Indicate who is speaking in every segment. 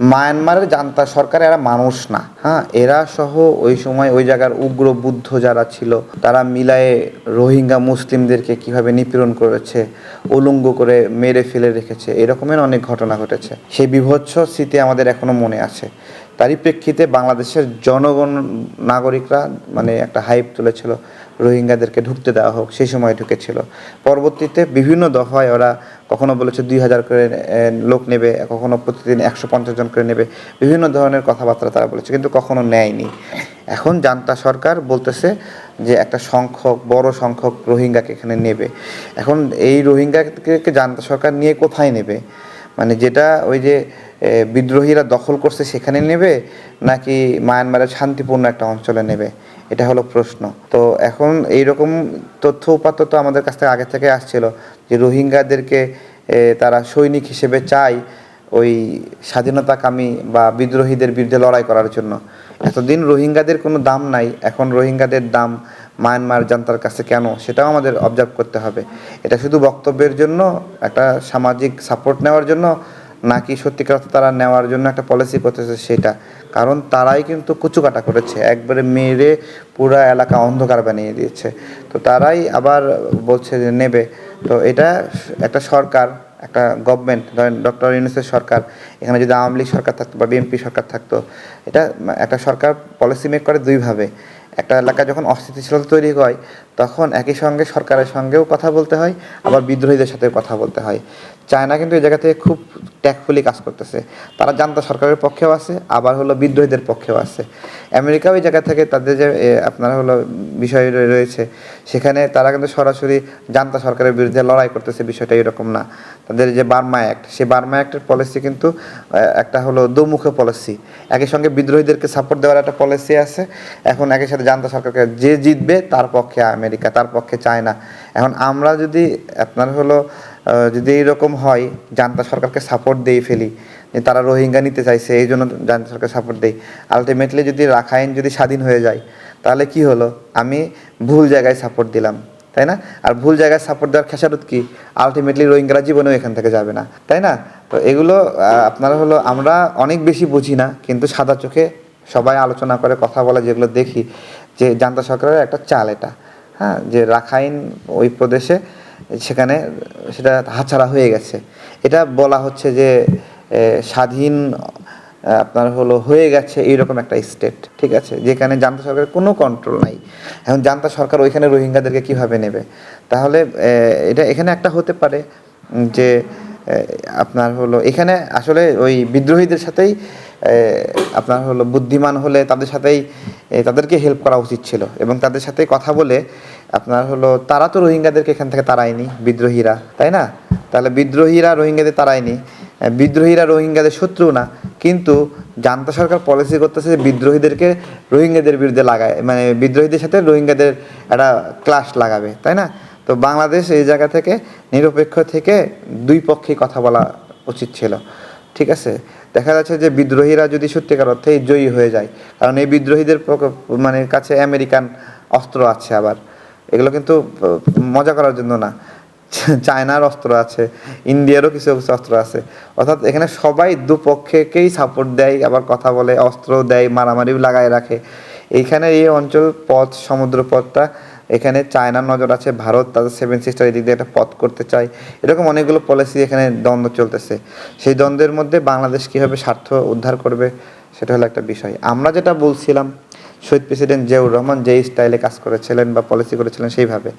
Speaker 1: মায়ানমারের জান্তা সরকার এরা মানুষ না। হ্যাঁ এরা সহ ওই সময় ওই জায়গার উগ্র বুদ্ধ যারা ছিল, তারা মিলায়ে রোহিঙ্গা মুসলিমদেরকে কীভাবে নিপীড়ন করেছে, উলঙ্গ করে মেরে ফেলে রেখেছে, এরকমের অনেক ঘটনা ঘটেছে। সেই বিভৎস স্মৃতি আমাদের এখনও মনে আছে। তারই প্রেক্ষিতে বাংলাদেশের জনগণ, নাগরিকরা মানে একটা হাইপ তুলেছিল, রোহিঙ্গাদেরকে ঢুকতে দেওয়া হোক, সেই সময় ঢুকেছিল। পরবর্তীতে বিভিন্ন দফায় ওরা কখনো বলেছে দুই হাজার করে লোক নেবে, কখনো প্রতিদিন একশো পঞ্চাশ জন করে নেবে। বিভিন্ন ধরনের কথাবার্তা তারা বলেছে, কিন্তু কখনো নেয়নি। এখন জান্তা সরকার বলতেছে যে একটা সংখ্যক, বড় সংখ্যক রোহিঙ্গাকে এখানে নেবে। এখন এই রোহিঙ্গাকে জান্তা সরকার নিয়ে কোথায় নেবে? মানে যেটা ওই যে বিদ্রোহীরা দখল করছে সেখানে নেবে, নাকি মায়ানমারের শান্তিপূর্ণ একটা অঞ্চলে নেবে? এটা হলো প্রশ্ন। তো এখন এইরকম তথ্য উপাত্ত তো আমাদের কাছ থেকে আগে থেকে আসছিল যে রোহিঙ্গাদেরকে তারা সৈনিক হিসেবে চায় ওই স্বাধীনতাকামী বা বিদ্রোহীদের বিরুদ্ধে লড়াই করার জন্য। এতদিন রোহিঙ্গাদের কোনো দাম নাই, এখন রোহিঙ্গাদের দাম মায়ানমার জান্তার কাছে কেন, সেটাও আমাদের অবজার্ভ করতে হবে। এটা শুধু বক্তব্যের জন্য, একটা সামাজিক সাপোর্ট নেওয়ার জন্য নাকি সত্যিকার তারা নেওয়ার জন্য একটা পলিসি করতেছে সেটা? কারণ তারাই কিন্তু কুচুকাটা করেছে, একবারে মেরে পুরা এলাকা অন্ধকার বানিয়ে দিয়েছে। তো তারাই আবার বলছে যে নেবে। তো এটা একটা সরকার, একটা গভর্নমেন্ট ধরেন ডক্টর ইউনুসের সরকার, এখানে যদি আওয়ামী লীগ সরকার থাকতো বা বিএনপি সরকার থাকতো, এটা একটা সরকার পলিসি মেক করে দুইভাবে। একটা এলাকা যখন অস্থিতিশীলতা তৈরি হয়, তখন একই সঙ্গে সরকারের সঙ্গেও কথা বলতে হয়, আবার বিদ্রোহীদের সাথে কথা বলতে হয়। চায়না কিন্তু এই জায়গা থেকে খুব ট্যাকফুলি কাজ করতেছে। তারা জানতো সরকারের পক্ষেও আছে, আবার হলো বিদ্রোহীদের পক্ষেও আছে। আমেরিকাও এই জায়গা থেকে তাদের যে আপনার হলো বিষয় রয়েছে। সেখানে তারা কিন্তু সরাসরি জান্তা সরকারের বিরুদ্ধে লড়াই করতেছে, বিষয়টা এরকম না। তাদের যে বার্মা অ্যাক্ট, সেই বার্মা অ্যাক্টের পলিসি কিন্তু একটা হলো দোমুখী পলিসি একই সঙ্গে বিদ্রোহীদেরকে সাপোর্ট দেওয়ার একটা পলিসি আছে। এখন একই সাথে জান্তা সরকারকে যে জিতবে, তার পক্ষে আমেরিকা, তার পক্ষে চায়না। এখন আমরা যদি আপনার হলো যদি এইরকম হয়, জান্তা সরকারকে সাপোর্ট দিয়ে ফেলি তারা রোহিঙ্গা নিতে চাইছে, এই জন্য জান্তা সরকার সাপোর্ট দেয় আলটিমেটলি যদি রাখাইন যদি স্বাধীন হয়ে যায় তাহলে কি হলো? আমি ভুল জায়গায় সাপোর্ট দিলাম, তাই না? আর ভুল জায়গায় সাপোর্ট দেওয়ার খেসারত কি? আলটিমেটলি রোহিঙ্গারা জীবনেও এখান থেকে যাবে না, তাই না? তো এগুলো আপনারা হলো, আমরা অনেক বেশি বুঝি না, কিন্তু সাদা চোখে সবাই আলোচনা করে, কথা বলে, যেগুলো দেখি, যে জান্তা সরকারের একটা চাল এটা হ্যাঁ? যে রাখাইন ওই প্রদেশে, সেখানে সেটা হাতছাড়া হয়ে গেছে। এটা বলা হচ্ছে যে স্বাধীন আপনার হলো হয়ে গেছে এইরকম একটা স্টেট ঠিক আছে? যেখানে জান্তা সরকারের কোনো কন্ট্রোল নাই। এখন জান্তা সরকার ওইখানে রোহিঙ্গাদেরকে কীভাবে নেবে? তাহলে এটা এখানে একটা হতে পারে যে আপনার হলো, এখানে আসলে ওই বিদ্রোহীদের সাথেই আপনার হলো বুদ্ধিমান হলে তাদের সাথেই তাদেরকে হেল্প করা উচিত ছিল। এবং তাদের সাথে কথা বলে, আপনার হলো, তারা তো রোহিঙ্গাদেরকে এখান থেকে তাড়ায়নি, বিদ্রোহীরা, তাই না? তাহলে বিদ্রোহীরা রোহিঙ্গাদের তাড়ায়নি। বিদ্রোহীরা রোহিঙ্গাদের শত্রু না। কিন্তু জান্তা সরকার পলিসি করতেছে যে বিদ্রোহীদেরকে রোহিঙ্গাদের বিরুদ্ধে লাগায় মানে বিদ্রোহীদের সাথে রোহিঙ্গাদের একটা ক্লাস লাগাবে, তাই না? তো বাংলাদেশ এই জায়গা থেকে, নিরপেক্ষ থেকে দুই পক্ষেই কথা বলা উচিত ছিল, ঠিক আছে? দেখা যাচ্ছে যে বিদ্রোহীরা যদি সত্যিকার অর্থে জয়ী হয়ে যায়, কারণ এই বিদ্রোহীদের মানে কাছে আমেরিকান অস্ত্র আছে আবার, এগুলো কিন্তু মজা করার জন্য না। চায়নার অস্ত্র আছে, ইন্ডিয়ারও কিছু কিছু অস্ত্র আছে। অর্থাৎ এখানে সবাই দুপক্ষকেই সাপোর্ট দেয়, আবার কথা বলে, অস্ত্র দেয় মারামারিও লাগায় রাখে। এইখানে এই অঞ্চল পথ, সমুদ্র পথটা, এখানে চায়নার নজর আছে, ভারত তাদের সেভেন সিস্টার এদিক দিয়ে একটা পথ করতে চায়। এরকম অনেকগুলো পলিসি এখানে দ্বন্দ্ব চলতেছে। সেই দ্বন্দ্বের মধ্যে বাংলাদেশ কীভাবে স্বার্থ উদ্ধার করবে, সেটা হলো একটা বিষয়। আমরা যেটা বলছিলাম শহীদ প্রেসিডেন্ট জিয়াউর রহমান যেই স্টাইলে কাজ করেছিলেন বা পলিসি করেছিলেন সেইভাবে,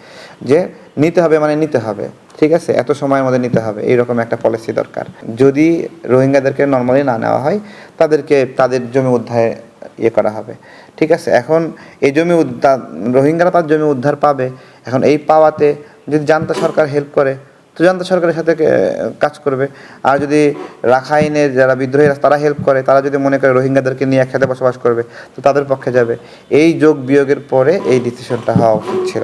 Speaker 1: যে নিতে হবে মানে নিতে হবে, ঠিক আছে? এত সময়ের মধ্যে নিতে হবে, এইরকম একটা পলিসি দরকার। যদি রোহিঙ্গাদেরকে নর্মালি না নেওয়া হয়, তাদেরকে, তাদের জমি উদ্ধারে ইয়ে করা হবে, ঠিক আছে? এখন এই জমি উদ্ধার, রোহিঙ্গারা তার জমি উদ্ধার পাবে। এখন এই পাওয়াতে যদি জান্তা সরকার হেল্প করে তো জনতা সরকারের সাথে কাজ করবে। আর যদি রাখাইনের যারা বিদ্রোহীরা, তারা হেল্প করে, তারা যদি মনে করে রোহিঙ্গাদেরকে নিয়ে একসাথে বসবাস করবে, তো তাদের পক্ষে যাবে। এই যোগ বিয়োগের পরে এই ডিসিশনটা হওয়া উচিত ছিল।